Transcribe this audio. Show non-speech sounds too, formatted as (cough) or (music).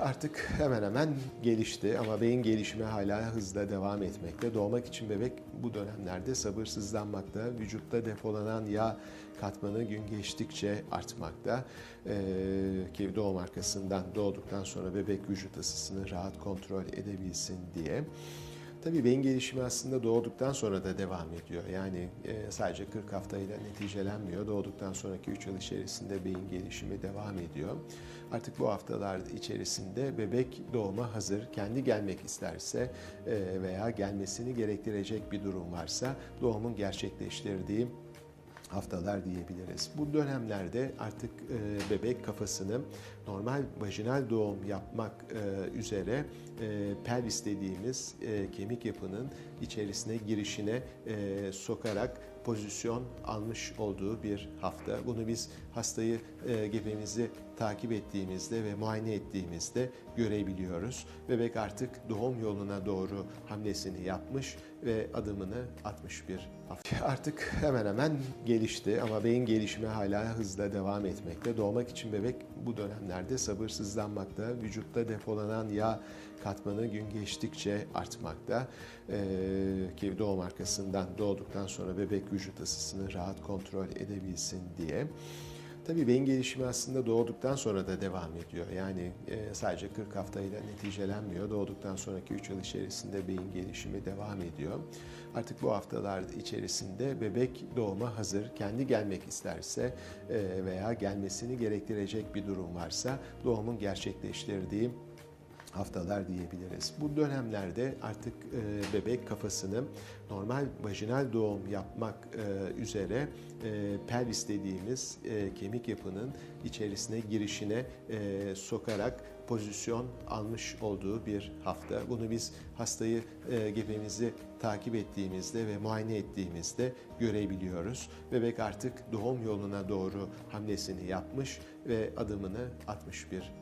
Artık hemen hemen gelişti ama beyin gelişimi hala hızla devam etmekte. Doğmak için bebek bu dönemlerde sabırsızlanmakta. Vücutta depolanan yağ katmanı gün geçtikçe artmakta. Ee, ki doğum arkasından doğduktan sonra bebek vücut ısısını rahat kontrol edebilsin diye. Tabii beyin gelişimi aslında doğduktan sonra da devam ediyor. Yani e, sadece 40 haftayla neticelenmiyor. Doğduktan sonraki 3 yıl içerisinde beyin gelişimi devam ediyor. Artık bu haftalar içerisinde bebek doğuma hazır. Kendi gelmek isterse e, veya gelmesini gerektirecek bir durum varsa doğumun gerçekleştirdiği haftalar diyebiliriz. Bu dönemlerde artık e, bebek kafasını normal vajinal doğum yapmak e, üzere e, pelvis dediğimiz e, kemik yapının içerisine girişine e, sokarak pozisyon almış olduğu bir hafta. Bunu biz hastayı e, gebemizi takip ettiğimizde ve muayene ettiğimizde görebiliyoruz. Bebek artık doğum yoluna doğru hamlesini yapmış ve adımını atmış bir hafta. (laughs) Artık hemen hemen gelişti ama beyin gelişimi hala hızla devam etmekte. Doğmak için bebek bu dönemlerde sabırsızlanmakta. Vücutta depolanan yağ katmanı gün geçtikçe artmakta. Ee, ki doğum arkasından doğduktan sonra bebek vücut ısısını rahat kontrol edebilsin diye. Tabii beyin gelişimi aslında doğduktan sonra da devam ediyor. Yani e, sadece 40 haftayla neticelenmiyor. Doğduktan sonraki 3 yıl içerisinde beyin gelişimi devam ediyor. Artık bu haftalar içerisinde bebek doğuma hazır. Kendi gelmek isterse e, veya gelmesini gerektirecek bir durum varsa doğumun gerçekleştirdiği haftalar diyebiliriz. Bu dönemlerde artık e, bebek kafasını normal vajinal doğum yapmak e, üzere e, pelvis dediğimiz e, kemik yapının içerisine girişine e, sokarak pozisyon almış olduğu bir hafta. Bunu biz hastayı e, gebemizi takip ettiğimizde ve muayene ettiğimizde görebiliyoruz. Bebek artık doğum yoluna doğru hamlesini yapmış ve adımını atmış bir